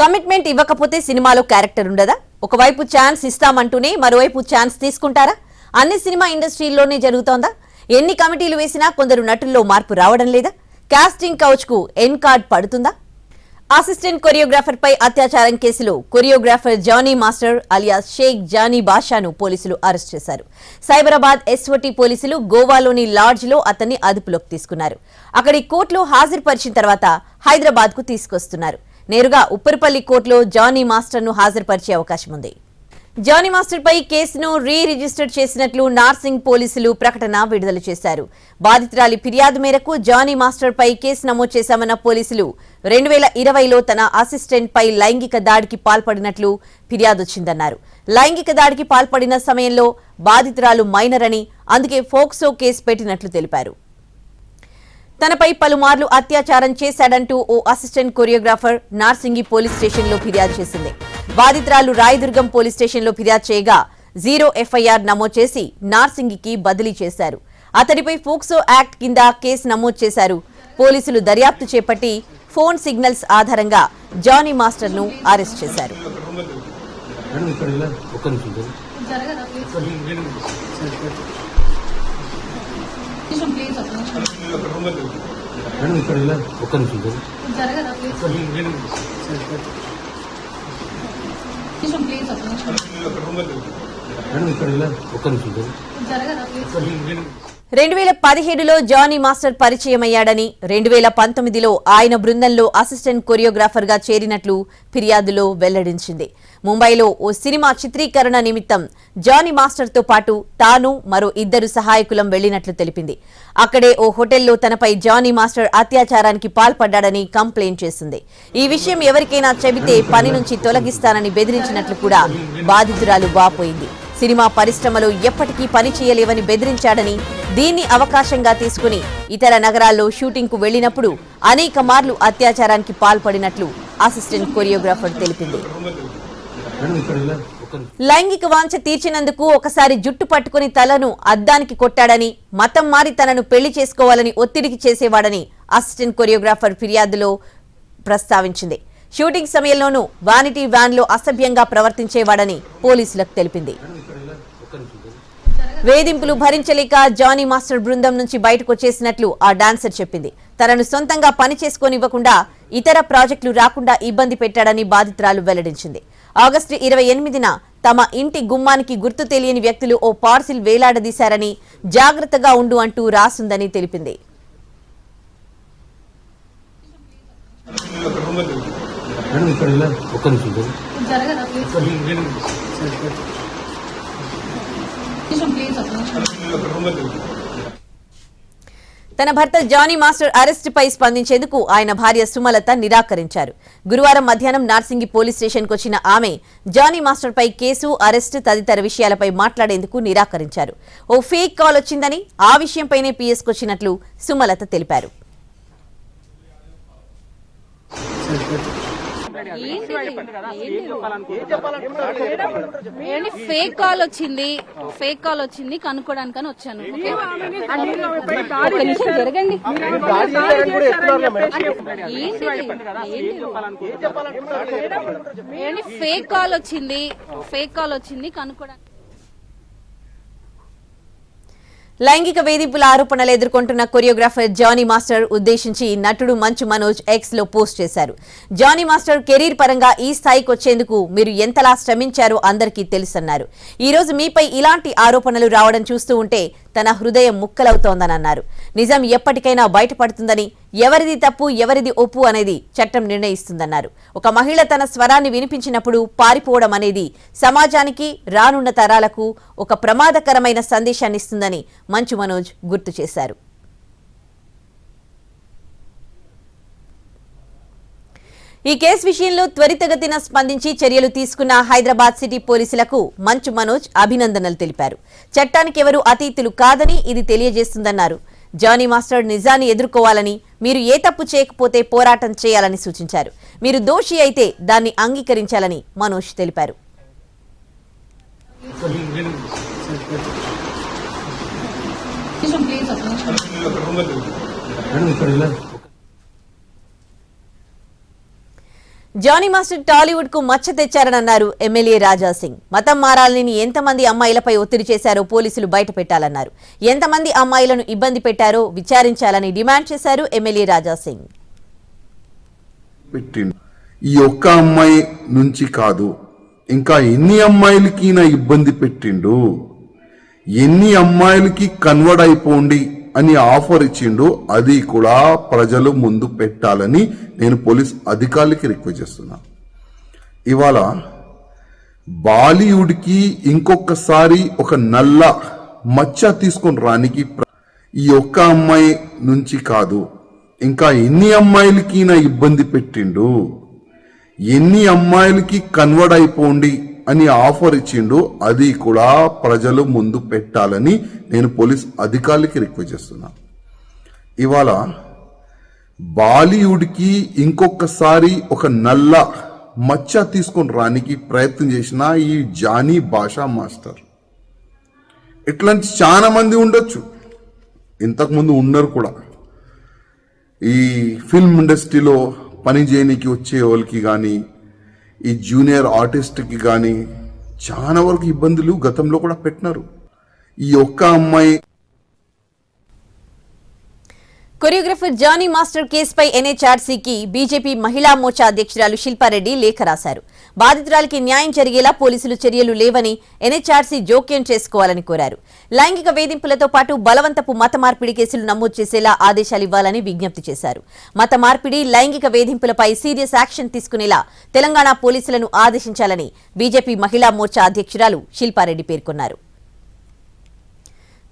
Commitment ఇవ్వకపోతే సినిమాలో character ఉండదా? ఒకవైపు ఛాన్స్ ఇస్తామంటూనే మరోవైపు ఛాన్స్ తీసుకుంటారా? అన్ని సినిమా ఇండస్ట్రీల్లోనే జరుగుతోందా? ఎన్ని కమిటీలు వేసినా కొందరు నటుల్లో మార్పు రావడం లేదా? కాస్టింగ్ కౌచ్కు ఎన్ కార్డ్ పడుతుందా? అసిస్టెంట్ కొరియోగ్రాఫర్ పై అత్యాచారం కేసులో choreographer Jani master alias Shaik Jani బాషాను పోలీసులు అరెస్ట్ చేశారు. సైబరాబాద్ ఎస్ఓటీ పోలీసులు గోవాలోని లాడ్జ్లో అతన్ని అదుపులోకి తీసుకున్నారు. అక్కడి కోర్టులో హాజరుపరిచిన తర్వాత హైదరాబాద్కు తీసుకొస్తున్నారు. నేరుగా ఉప్పరపల్లి కోర్టులో జానీ మాస్టర్ను హాజరుపరిచే అవకాశం ఉంది జానీ మాస్టర్ పై కేసును రీ రిజిస్టర్ చేసినట్లు నార్సింగ్ పోలీసులు ప్రకటన విడుదల చేశారు. బాధితురాలి ఫిర్యాదు మేరకు జానీ మాస్టర్ పై కేసు నమోదు చేశామన్న పోలీసులు రెండు వేల ఇరవైలో తన అసిస్టెంట్ పై లైంగిక దాడికి పాల్పడినట్లు ఫిర్యాదు వచ్చిందన్నారు లైంగిక దాడికి పాల్పడిన సమయంలో బాధితురాలు మైనర్ అని అందుకే ఫోక్సో కేసు పెట్టినట్లు తెలిపారు. తనపై పలుమార్లు అత్యాచారం చేశాడంటూ ఓ అసిస్టెంట్ కొరియోగ్రాఫర్ నార్సింగి పోలీస్ స్టేషన్లో ఫిర్యాదు చేసింది. బాధితురాలు రాయదుర్గం పోలీస్ స్టేషన్లో ఫిర్యాదు చేయగా జీరో ఎఫ్ఐఆర్ నమోదు చేసి నార్సింగికి బదిలీ చేశారు. అతడిపై ఫోక్సో యాక్ట్ కింద కేసు నమోదు చేశారు. పోలీసులు దర్యాప్తు చేపట్టి ఫోన్ సిగ్నల్స్ ఆధారంగా జానీ మాస్టర్ను అరెస్ట్ చేశారు. మేడం ఇక్కడ ఒక్క నిమిషం సార్. కొంచెం ప్లీజ్ ఒక నిమిషం. మేడం ఇక్కడ ఒక్క నిమిషం. జరగదా రెండు వేల పదిహేడులో జానీ మాస్టర్ పరిచయమయ్యాడని రెండు వేల పంతొమ్మిదిలో ఆయన బృందంలో అసిస్టెంట్ కొరియోగ్రాఫర్గా చేరినట్లు ఫిర్యాదులో వెల్లడించింది. ముంబైలో ఓ సినిమా చిత్రీకరణ నిమిత్తం జానీ మాస్టర్తో పాటు తాను మరో ఇద్దరు సహాయకులం వెళ్ళినట్లు తెలిపింది. అక్కడే ఓ హోటల్లో తనపై జానీ మాస్టర్ అత్యాచారానికి పాల్పడ్డాడని కంప్లైంట్ చేసింది. ఈ విషయం ఎవరికైనా చెబితే పని నుంచి తొలగిస్తానని బెదిరించినట్లు కూడా బాధితురాలు వాపోయింది. సినిమా పరిశ్రమలో ఎప్పటికీ పని చేయలేవని బెదిరించాడని దీన్ని అవకాశంగా తీసుకుని ఇతర నగరాల్లో షూటింగ్కు వెళ్ళినప్పుడు అనేక మార్లు అత్యాచారానికి పాల్పడినట్లు అసిస్టెంట్ కొరియోగ్రాఫర్ తెలిపింది. లైంగిక వాంఛ తీర్చినందుకు ఒకసారి జుట్టు పట్టుకుని తలను అద్దానికి కొట్టాడని మతం మారి తనను పెళ్ళి చేసుకోవాలని ఒత్తిడికి చేసేవాడని అసిస్టెంట్ కొరియోగ్రాఫర్ ఫిర్యాదులో ప్రస్తావించింది. షూటింగ్ సమయంలోనూ వానిటీ వ్యాన్లో అసభ్యంగా ప్రవర్తించేవాడని పోలీసులకు తెలిపింది. వేధింపులు భరించలేక జానీ మాస్టర్ బృందం నుంచి బయటకు వచ్చేసినట్లు ఆ డాన్సర్ చెప్పింది. తనను సొంతంగా పని చేసుకోనివ్వకుండా ఇతర ప్రాజెక్టులు రాకుండా ఇబ్బంది పెట్టాడని బాధితురాలు వెల్లడించింది. ఆగస్టు ఇరవై ఎనిమిదిన తమ ఇంటి గుమ్మానికి గుర్తు తెలియని వ్యక్తులు ఓ పార్సిల్ వేలాడదీశారని జాగ్రత్తగా ఉండు అంటూ రాసుందని తెలిపింది. మేడం ఇక్కడ ఇలా ఒక్క నిమిషం. తన భర్త జానీ మాస్టర్ అరెస్ట్ పై స్పందించేందుకు ఆయన భార్య సుమలత నిరాకరించారు. గురువారం మధ్యాహ్నం నార్సింగి పోలీస్ స్టేషన్కు వచ్చిన ఆమె జానీ మాస్టర్ పై కేసు అరెస్ట్ తదితర విషయాలపై మాట్లాడేందుకు నిరాకరించారు. ఓ ఫేక్ కాల్ వచ్చిందని ఆ విషయంపైనే పిఎస్కు వచ్చినట్లు సుమలత తెలిపారు. ఫేక్ కాల్ వచ్చింది. ఫేక్ కాల్ వచ్చింది. కనుక్కోడానికని వచ్చాను. ఓకే? ఒక్క నిమిషం జరగండి. ఫేక్ కాల్ వచ్చింది. ఫేక్ కాల్ వచ్చింది. కనుక్కోడానికి లైంగిక వేధింపుల ఆరోపణలు ఎదుర్కొంటున్న కొరియోగ్రాఫర్ జానీ మాస్టర్ ఉద్దేశించి నటుడు మంచు మనోజ్ ఎక్స్లో పోస్ట్ చేశారు. జానీ మాస్టర్ కెరీర్ పరంగా ఈ స్థాయికి వచ్చేందుకు మీరు ఎంతలా శ్రమించారో అందరికీ తెలుసన్నారు. ఈ రోజు మీపై ఇలాంటి ఆరోపణలు రావడం చూస్తూ ఉంటే తన హృదయం ముక్కలవుతోందని అన్నారు నిజం ఎప్పటికైనా బయటపడుతుందని ఎవరిది తప్పు ఎవరిది ఒప్పు అనేది చట్టం నిర్ణయిస్తుందన్నారు. ఒక మహిళ తన స్వరాన్ని వినిపించినప్పుడు పారిపోవడం అనేది సమాజానికి రానున్న తరాలకు ఒక ప్రమాదకరమైన సందేశాన్ని ఇస్తుందని మంచు మనోజ్ గుర్తు చేశారు. ఈ కేసు విషయంలో త్వరితగతిన స్పందించి చర్యలు తీసుకున్న హైదరాబాద్ సిటీ పోలీసులకు మంచు మనోజ్ అభినందనలు తెలిపారు. చట్టానికి ఎవరు అతీతులు కాదని ఇది తెలియజేస్తుందన్నారు. జానీ మాస్టర్ నిజాన్ని ఎదుర్కోవాలని మీరు ఏ తప్పు చేయకపోతే పోరాటం చేయాలని సూచించారు. మీరు దోషి అయితే దాన్ని అంగీకరించాలని మనోజ్ తెలిపారు. మేడం ఇక్కడ ఇలా జానీ మాస్టర్ టాలీవుడ్కు మచ్చ తెచ్చారనన్నారు ఎమ్మెల్యే రాజా సింగ్. మతం మారాలని ఎంతమంది అమ్మాయిలపై ఒత్తిడి చేశారో పోలీసులు బయట పెట్టాలన్నారు. ఎంతమంది అమ్మాయిలను ఇబ్బంది పెట్టారో విచారించాలని డిమాండ్ చేశారు ఎమ్మెల్యే రాజా సింగ్. పెట్టిండు. ఈ ఒక్క అమ్మాయి నుంచి కాదు ఇంకా ఎన్ని అమ్మాయిలకి నా ఇబ్బంది పెట్టిండు? ఎన్ని అమ్మాయిలకి కన్వర్ట్ అయిపోండి? అని ఆఫర్ ఇచ్చిండు అది కూడా ప్రజలు ముందు పెట్టాలని నేను పోలీస్ అధికారులకి రిక్వెస్ట్ చేస్తున్నా. ఇవాళ బాలీవుడ్కి ఇంకొకసారి ఒక నల్ల మచ్చ తీసుకొని రానికి ఈ ఒక్క అమ్మాయి నుంచి కాదు ఇంకా ఎన్ని అమ్మాయిలకి నా ఇబ్బంది పెట్టిండు? ఎన్ని అమ్మాయిలకి కన్వర్ట్ అయిపోండి? అని ఆఫర్ ఇచ్చిండు అది కూడా ప్రజలు ముందు పెట్టాలని నేను పోలీస్ అధికారులకి రిక్వెస్ట్ చేస్తున్నా. ఇవాళ బాలీవుడ్కి ఇంకొకసారి ఒక నల్ల మచ్చ తీసుకొని రానికి ప్రయత్నం చేసిన ఈ జానీ భాషా మాస్టర్. ఇట్లాంటి చాలా మంది ఉండొచ్చు. ఇంతకుముందు ఉన్నారు కూడా. ఈ ఫిల్మ్ ఇండస్ట్రీలో పని చేయనికి వచ్చే వాళ్ళకి కానీ ఈ జూనియర్ ఆర్టిస్ట్కి కానీ చాలా వరకు ఇబ్బందులు గతంలో కూడా పెట్టినారు. ఈ ఒక్క అమ్మాయి కొరియోగ్రఫర్ జానీ మాస్టర్ కేసుపై ఎన్హెచ్ఆర్సీకి బీజేపీ మహిళా మోర్చా అధ్యక్షురాలు శిల్పారెడ్డి లేఖ రాశారు. బాధితురాలికి న్యాయం జరిగేలా పోలీసులు చర్యలు లేవని ఎన్హెచ్ఆర్సీ జోక్యం చేసుకోవాలని కోరారు. లైంగిక వేధింపులతో పాటు బలవంతపు మత మార్పిడి కేసులు నమోదు చేసేలా ఆదేశాలు ఇవ్వాలని విజ్ఞప్తి చేశారు. మత మార్పిడి లైంగిక వేధింపులపై సీరియస్ యాక్షన్ తీసుకునేలా తెలంగాణ పోలీసులను ఆదేశించాలని బీజేపీ మహిళా మోర్చా అధ్యక్షురాలు శిల్పారెడ్డి పేర్కొన్నారు.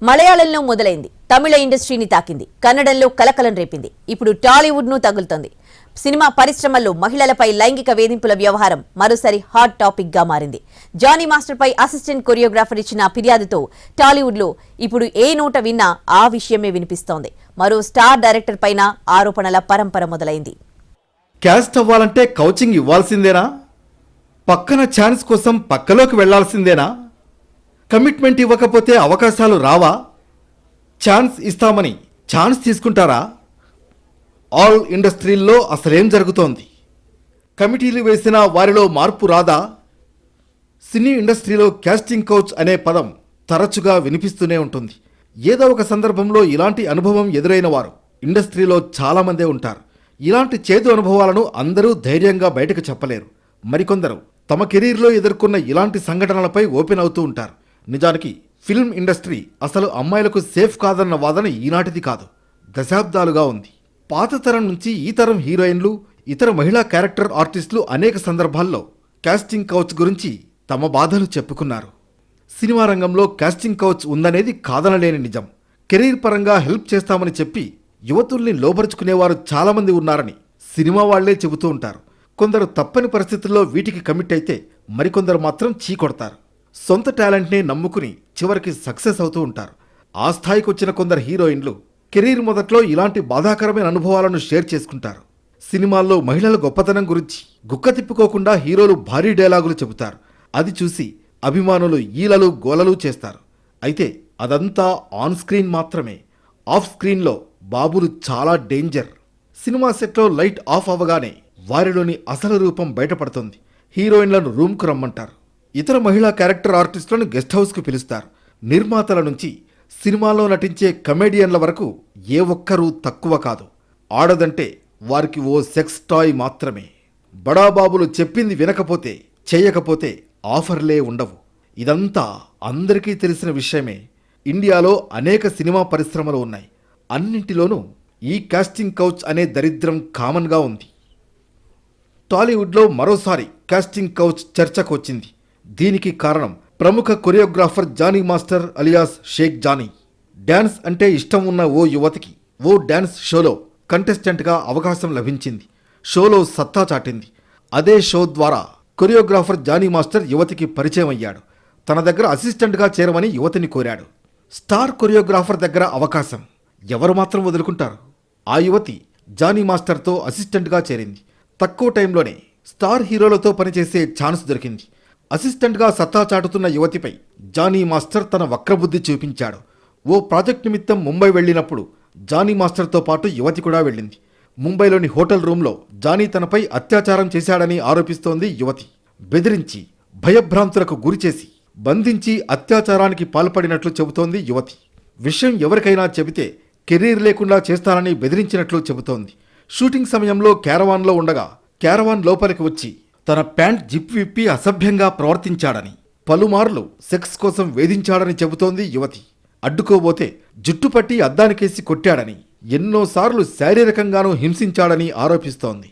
మలయాళంలో మొదలైంది. తమిళ ఇండస్ట్రీని తాకింది. కన్నడంలో కలకలం రేపింది. ఇప్పుడు టాలీవుడ్ను తగులుతోంది. సినిమా పరిశ్రమల్లో మహిళలపై లైంగిక వేధింపుల వ్యవహారం మరోసారి హాట్ టాపిక్గా మారింది. జానీ మాస్టర్ పై అసిస్టెంట్ కొరియోగ్రాఫర్ ఇచ్చిన ఫిర్యాదుతో టాలీవుడ్లో ఇప్పుడు ఏ నోట విన్నా ఆ విషయమే వినిపిస్తోంది. మరో స్టార్ డైరెక్టర్ పైన ఆరోపణల పరంపర మొదలైంది. క్యాస్ట్ అవ్వాలంటే కౌచింగ్ ఇవ్వాల్సిందేనా? పక్కన ఛాన్స్ కోసం పక్కలోకి వెళ్ళాల్సిందేనా? కమిట్మెంట్ ఇవ్వకపోతే అవకాశాలు రావా? ఛాన్స్ ఇస్తామని ఛాన్స్ తీసుకుంటారా? ఆల్ ఇండస్ట్రీల్లో అసలేం జరుగుతోంది? కమిటీలు వేసిన వారిలో మార్పు రాదా? సినీ ఇండస్ట్రీలో క్యాస్టింగ్ కౌచ్ అనే పదం తరచుగా వినిపిస్తూనే ఉంటుంది. ఏదో ఒక సందర్భంలో ఇలాంటి అనుభవం ఎదురైన వారు ఇండస్ట్రీలో చాలామందే ఉంటారు. ఇలాంటి చేదు అనుభవాలను అందరూ ధైర్యంగా బయటకు చెప్పలేరు. మరికొందరు తమ కెరీర్లో ఎదుర్కొన్న ఇలాంటి సంఘటనలపై ఓపెన్ అవుతూ ఉంటారు. నిజానికి ఫిల్మ్ ఇండస్ట్రీ అసలు అమ్మాయిలకు సేఫ్ కాదన్న వాదన ఈనాటిది కాదు. దశాబ్దాలుగా ఉంది. పాత తరం నుంచి ఈ తరం హీరోయిన్లు ఇతర మహిళా క్యారెక్టర్ ఆర్టిస్టులు అనేక సందర్భాల్లో కాస్టింగ్ కౌచ్ గురించి తమ బాధలు చెప్పుకున్నారు. సినిమా రంగంలో కాస్టింగ్ కౌచ్ ఉందనేది కాదనలేని నిజం. కెరీర్ పరంగా హెల్ప్ చేస్తామని చెప్పి యువతుల్ని లోబరుచుకునేవారు చాలామంది ఉన్నారని సినిమా వాళ్ళే చెబుతూ ఉంటారు. కొందరు తప్పని పరిస్థితుల్లో వీటికి కమిట్ అయితే మరికొందరు మాత్రం చీకొడతారు సొంత టాలెంట్నే నమ్ముకుని చివరికి సక్సెస్ అవుతూ ఉంటారు. ఆ స్థాయికి వచ్చిన కొందరు హీరోయిన్లు కెరీర్ మొదట్లో ఇలాంటి బాధాకరమైన అనుభవాలను షేర్ చేసుకుంటారు. సినిమాల్లో మహిళల గొప్పతనం గురించి గుక్క తిప్పుకోకుండా హీరోలు భారీ డైలాగులు చెబుతారు. అది చూసి అభిమానులు ఈలలు గోలలు చేస్తారు. అయితే అదంతా ఆన్ స్క్రీన్ మాత్రమే. ఆఫ్ స్క్రీన్లో బాబులు చాలా డేంజర్. సినిమా సెట్లో లైట్ ఆఫ్ అవ్వగానే వారిలోని అసలు రూపం బయటపడుతుంది. హీరోయిన్లను రూమ్కు రమ్మంటారు. ఇతర మహిళా క్యారెక్టర్ ఆర్టిస్టులను గెస్ట్ హౌస్కు పిలుస్తారు. నిర్మాతల నుంచి సినిమాలో నటించే కమెడియన్ల వరకు ఏ ఒక్కరూ తక్కువ కాదు. ఆడదంటే వారికి ఓ సెక్స్ టాయ్ మాత్రమే. బడాబాబులు చెప్పింది వినకపోతే చేయకపోతే ఆఫర్లే ఉండవు. ఇదంతా అందరికీ తెలిసిన విషయమే. ఇండియాలో అనేక సినిమా పరిశ్రమలు ఉన్నాయి. అన్నింటిలోనూ ఈ కాస్టింగ్ కౌచ్ అనే దరిద్రం కామన్గా ఉంది. టాలీవుడ్లో మరోసారి కాస్టింగ్ కౌచ్ చర్చకు వచ్చింది. దీనికి కారణం ప్రముఖ choreographer Jani master alias Shaik Jani dance అంటే ఇష్టం ఉన్న ఓ యువతికి ఓ డ్యాన్స్ షోలో కంటెస్టెంట్గా అవకాశం లభించింది. షోలో సత్తా చాటింది. అదే షో ద్వారా కొరియోగ్రాఫర్ జానీ మాస్టర్ యువతికి పరిచయం అయ్యాడు. తన దగ్గర అసిస్టెంట్గా చేరమని యువతిని కోరాడు. స్టార్ కొరియోగ్రాఫర్ దగ్గర అవకాశం ఎవరు మాత్రం వదులుకుంటారు? ఆ యువతి జానీ మాస్టర్తో అసిస్టెంట్గా చేరింది. తక్కువ టైంలోనే స్టార్ హీరోలతో పనిచేసే ఛాన్స్ దొరికింది. అసిస్టెంట్గా సత్తా చాటుతున్న యువతిపై జానీ మాస్టర్ తన వక్రబుద్ధి చూపించాడు. ఓ ప్రాజెక్ట్ నిమిత్తం ముంబై వెళ్ళినప్పుడు జానీ మాస్టర్తో పాటు యువతి కూడా వెళ్ళింది. ముంబైలోని హోటల్ రూమ్లో జానీ తనపై అత్యాచారం చేశాడని ఆరోపిస్తోంది యువతి. బెదిరించి భయభ్రాంతులకు గురిచేసి బంధించి అత్యాచారానికి పాల్పడినట్లు చెబుతోంది యువతి. విషయం ఎవరికైనా చెబితే కెరీర్ లేకుండా చేస్తానని బెదిరించినట్లు చెబుతోంది. షూటింగ్ సమయంలో క్యారవాన్లో ఉండగా క్యారవాన్ లోపలికి వచ్చి తన ప్యాంట్ జిప్ విప్పి అసభ్యంగా ప్రవర్తించాడని పలుమార్లు సెక్స్ కోసం వేధించాడని చెబుతోంది యువతి. అడ్డుకోబోతే జుట్టుపట్టి అద్దానికేసి కొట్టాడని ఎన్నోసార్లు శారీరకంగానూ హింసించాడని ఆరోపిస్తోంది.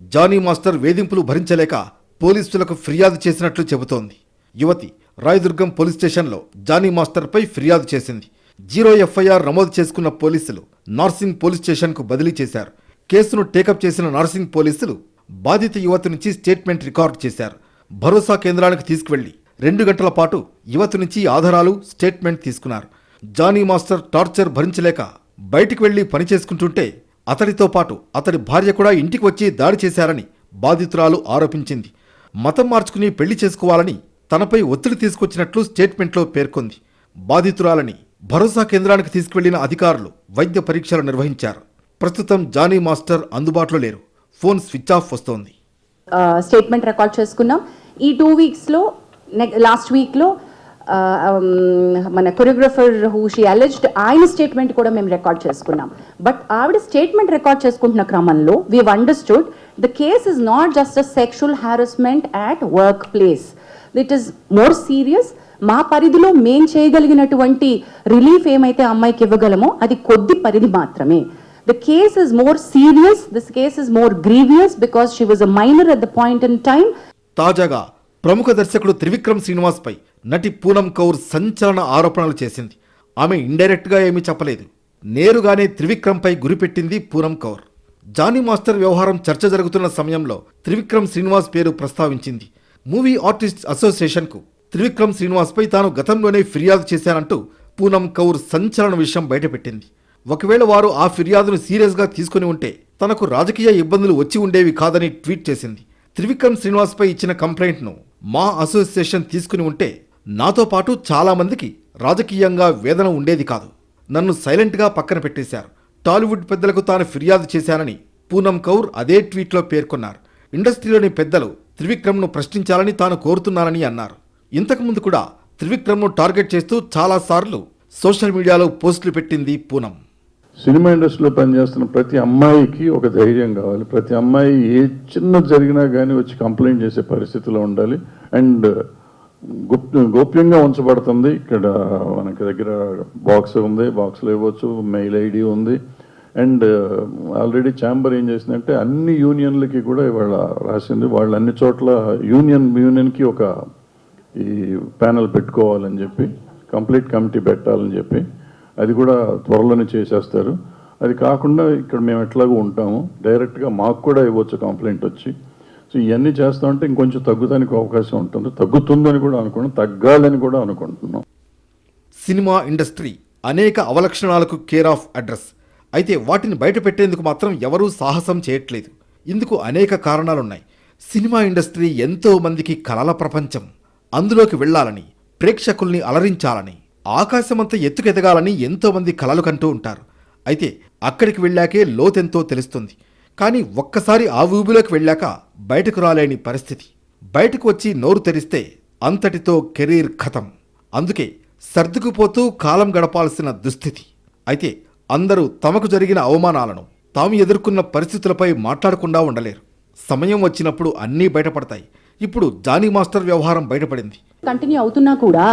జానీ మాస్టర్ వేధింపులు భరించలేక పోలీసులకు ఫిర్యాదు చేసినట్లు చెబుతోంది. యువతి రాయదుర్గం పోలీస్ స్టేషన్లో జానీ మాస్టర్పై ఫిర్యాదు చేసింది. జీరో ఎఫ్ఐఆర్ నమోదు చేసుకున్న పోలీసులు నార్సింగ్ పోలీస్ స్టేషన్కు బదిలీ చేశారు. కేసును టేకప్ చేసిన నార్సింగ్ పోలీసులు బాధిత యువతి నుంచి స్టేట్మెంట్ రికార్డు చేశారు. భరోసా కేంద్రానికి తీసుకువెళ్ళి రెండు గంటల పాటు యువతి నుంచి ఆధారాలు స్టేట్మెంట్ తీసుకున్నారు. జానీ మాస్టర్ టార్చర్ భరించలేక బయటికి వెళ్ళి పని చేసుకుంటుంటే అతడితో పాటు అతడి భార్య కూడా ఇంటికి వచ్చి దాడి చేశారని బాధితురాలు ఆరోపించింది. మతం మార్చుకుని పెళ్ళి చేసుకోవాలని తనపై ఒత్తిడి తీసుకొచ్చినట్లు స్టేట్మెంట్లో పేర్కొంది. బాధితురాలని భరోసా కేంద్రానికి తీసుకువెళ్ళిన అధికారులు వైద్య పరీక్షలు నిర్వహించారు. ప్రస్తుతం జానీ మాస్టర్ అందుబాటులో లేరు. ఫోన్ స్విచ్ ఆఫ్ వస్తోంది. స్టేట్మెంట్ రికార్డ్ చేసుకున్నాం. ఈ టూ వీక్స్లో లాస్ట్ వీక్లో మన కొరియోగ్రఫర్ హూ షీ అలెజ్డ్ ఆయన స్టేట్మెంట్ కూడా మేము రికార్డ్ చేసుకున్నాం. బట్ ఆవిడ స్టేట్మెంట్ రికార్డ్ చేసుకుంటున్న క్రమంలో we understood the case is not just a sexual harassment at work place it is more serious మా పరిధిలో మేం చేయగలిగినటువంటి రిలీఫ్ ఏమైతే అమ్మాయికి ఇవ్వగలమో అది కొద్ది పరిధి మాత్రమే. The case is more serious, this case is more grievous because she was a minor at the point in time. తాజాగా ప్రముఖ దర్శకుడు త్రివిక్రమ్ శ్రీనివాస్పై నటి పూనం కౌర్ సంచలన ఆరోపణలు చేసింది. ఆమె ఇండైరెక్ట్గా ఏమీ చెప్పలేదు. నేరుగానే త్రివిక్రమ్పై గురిపెట్టింది పూనం కౌర్. జానీ మాస్టర్ వ్యవహారం చర్చ జరుగుతున్న సమయంలో త్రివిక్రమ్ శ్రీనివాస్ పేరు ప్రస్తావించింది. మూవీ ఆర్టిస్ట్ అసోసియేషన్కు త్రివిక్రమ్ శ్రీనివాస్పై తాను గతంలోనే ఫిర్యాదు చేశానంటూ పూనం కౌర్ సంచలన విషయం బయటపెట్టింది. ఒకవేళ వారు ఆ ఫిర్యాదును సీరియస్గా తీసుకుని ఉంటే తనకు రాజకీయ ఇబ్బందులు వచ్చి ఉండేవి కాదని ట్వీట్ చేసింది. త్రివిక్రమ్ శ్రీనివాస్పై ఇచ్చిన కంప్లైంట్ను మా అసోసియేషన్ తీసుకుని ఉంటే నాతో పాటు చాలామందికి రాజకీయంగా వేదన ఉండేది కాదు. నన్ను సైలెంట్గా పక్కన పెట్టేశారు. టాలీవుడ్ పెద్దలకు తాను ఫిర్యాదు చేశానని పూనం కౌర్ అదే ట్వీట్లో పేర్కొన్నారు. ఇండస్ట్రీలోని పెద్దలు త్రివిక్రమ్ను ప్రశ్నించాలని తాను కోరుతున్నానని అన్నారు. ఇంతకుముందు కూడా త్రివిక్రమ్ను టార్గెట్ చేస్తూ చాలాసార్లు సోషల్ మీడియాలో పోస్టులు పెట్టింది పూనం సినిమా ఇండస్ట్రీలో పనిచేస్తున్న ప్రతి అమ్మాయికి ఒక ధైర్యం కావాలి. ప్రతి అమ్మాయి ఏ చిన్న జరిగినా కానీ వచ్చి కంప్లైంట్ చేసే పరిస్థితిలో ఉండాలి. అండ్ గుప్ గోప్యంగా ఉంచబడుతుంది. ఇక్కడ మనకి దగ్గర బాక్స్ ఉంది. బాక్స్లో ఇవ్వచ్చు. మెయిల్ ఐడి ఉంది. అండ్ ఆల్రెడీ ఛాంబర్ ఏం చేసిందంటే అన్ని యూనియన్లకి కూడా ఇవాళ రాసింది. వాళ్ళు అన్ని చోట్ల యూనియన్ యూనియన్కి ఒక ఈ ప్యానల్ పెట్టుకోవాలని చెప్పి కంప్లీట్ కమిటీ పెట్టాలని చెప్పి అది కూడా త్వరలోనే చేసేస్తారు. అది కాకుండా ఇక్కడ మేము ఎట్లాగో ఉంటాము. డైరెక్ట్గా మాకు కూడా ఇవ్వచ్చు కంప్లైంట్ వచ్చి. సో ఇవన్నీ చేస్తా ఉంటే ఇంకొంచెం తగ్గుతానికి అవకాశం ఉంటుంది. తగ్గుతుందని కూడా అనుకుంటున్నాం తగ్గాలని కూడా అనుకుంటున్నాం. సినిమా ఇండస్ట్రీ అనేక అవలక్షణాలకు కేర్ ఆఫ్ అడ్రస్. అయితే వాటిని బయటపెట్టేందుకు మాత్రం ఎవరూ సాహసం చేయట్లేదు. ఇందుకు అనేక కారణాలున్నాయి. సినిమా ఇండస్ట్రీ ఎంతో మందికి కలల ప్రపంచం. అందులోకి వెళ్ళాలని ప్రేక్షకుల్ని అలరించాలని ఆకాశమంత ఎత్తుకెదగాలని ఎంతోమంది కలలు కంటూ ఉంటారు. అయితే అక్కడికి వెళ్ళాకే లోతెంతో తెలుస్తుంది. కానీ ఒక్కసారి ఆ ఊబిలోకి వెళ్ళాక బయటకు రాలేని పరిస్థితి. బయటకు వచ్చి నోరు తెరిస్తే అంతటితో కెరీర్ ఖతం అందుకే సర్దుకుపోతూ కాలం గడపాల్సిన దుస్థితి. అయితే అందరూ తమకు జరిగిన అవమానాలను తాము ఎదుర్కొన్న పరిస్థితులపై మాట్లాడకుండా ఉండలేరు. సమయం వచ్చినప్పుడు అన్నీ బయటపడతాయి. ఇప్పుడు జానీ మాస్టర్ వ్యవహారం బయటపడింది. కంటిన్యూ అవుతున్నా కూడా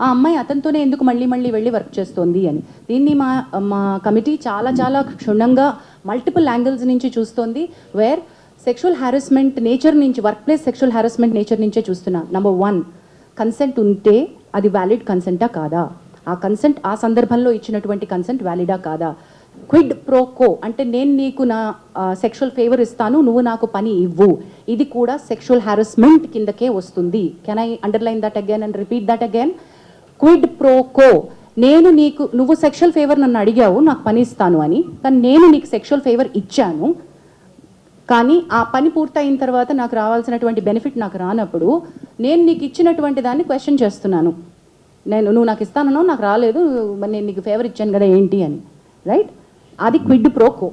ఆ అమ్మాయి అతనితోనే ఎందుకు మళ్ళీ మళ్ళీ వెళ్ళి వర్క్ చేస్తోంది అని. దీన్ని మా మా కమిటీ చాలా చాలా క్షుణ్ణంగా మల్టిపుల్ యాంగిల్స్ నుంచి చూస్తోంది వేర్ సెక్షువల్ హారాస్మెంట్ నేచర్ నుంచి work place sexual harassment nature నుంచే చూస్తున్నా. నెంబర్ వన్ కన్సెంట్ ఉంటే అది వ్యాలిడ్ కన్సెంటా కాదా? ఆ కన్సెంట్ ఆ సందర్భంలో ఇచ్చినటువంటి కన్సెంట్ వ్యాలిడా కాదా? క్విడ్ ప్రోకో అంటే నేను నీకు నా సెక్షువల్ ఫేవర్ ఇస్తాను నువ్వు నాకు పని ఇవ్వు. ఇది కూడా సెక్షువల్ హారాస్మెంట్ కిందకే వస్తుంది. Can I underline that again and repeat that again quid pro quo నీకు నువ్వు సెక్షువల్ ఫేవర్ నన్ను అడిగావు నాకు పని ఇస్తాను అని. కానీ నేను నీకు సెక్షువల్ ఫేవర్ ఇచ్చాను. కానీ ఆ పని పూర్తయిన తర్వాత నాకు రావాల్సినటువంటి బెనిఫిట్ నాకు రానప్పుడు నేను నీకు ఇచ్చినటువంటి దాన్ని క్వశ్చన్ చేస్తున్నాను. నేను నువ్వు నాకు ఇస్తానో నాకు రాలేదు మరి నేను నీకు ఫేవర్ ఇచ్చాను కదా ఏంటి అని. రైట్ అది క్విడ్ ప్రోకో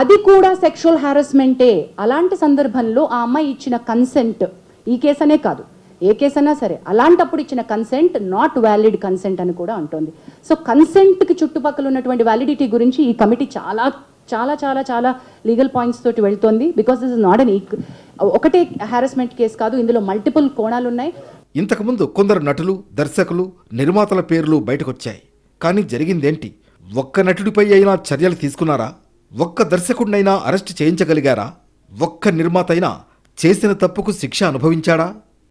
అది కూడా సెక్షువల్ హారాస్మెంటే అలాంటి సందర్భంలో ఆ అమ్మాయి ఇచ్చిన కన్సెంట్ ఈ కేసు అనే కాదు. ఏ కేసు అయినా సరే అలాంటప్పుడు ఇచ్చిన కన్సెంట్ నాట్ వ్యాలిడ్ కన్సెంట్ అని కూడా అంటోంది. సో కన్సెంట్కి చుట్టుపక్కల ఉన్నటువంటి వ్యాలిడిటీ గురించి ఈ కమిటీ చాలా చాలా చాలా చాలా లీగల్ పాయింట్స్ తోటి వెళ్తోంది. Because this is not an ఒకటే హారాస్మెంట్ కేసు కాదు ఇందులో మల్టిపుల్ కోణాలు ఉన్నాయి. ఇంతకుముందు కొందరు నటులు దర్శకులు నిర్మాతల పేర్లు బయటకొచ్చాయి. కానీ జరిగిందేంటి? ఒక్క నటుడిపై అయినా చర్యలు తీసుకున్నారా? ఒక్క దర్శకుడినైనా అరెస్ట్ చేయించగలిగారా? ఒక్క నిర్మాత అయినా చేసిన తప్పుకు శిక్ష అనుభవించాడా?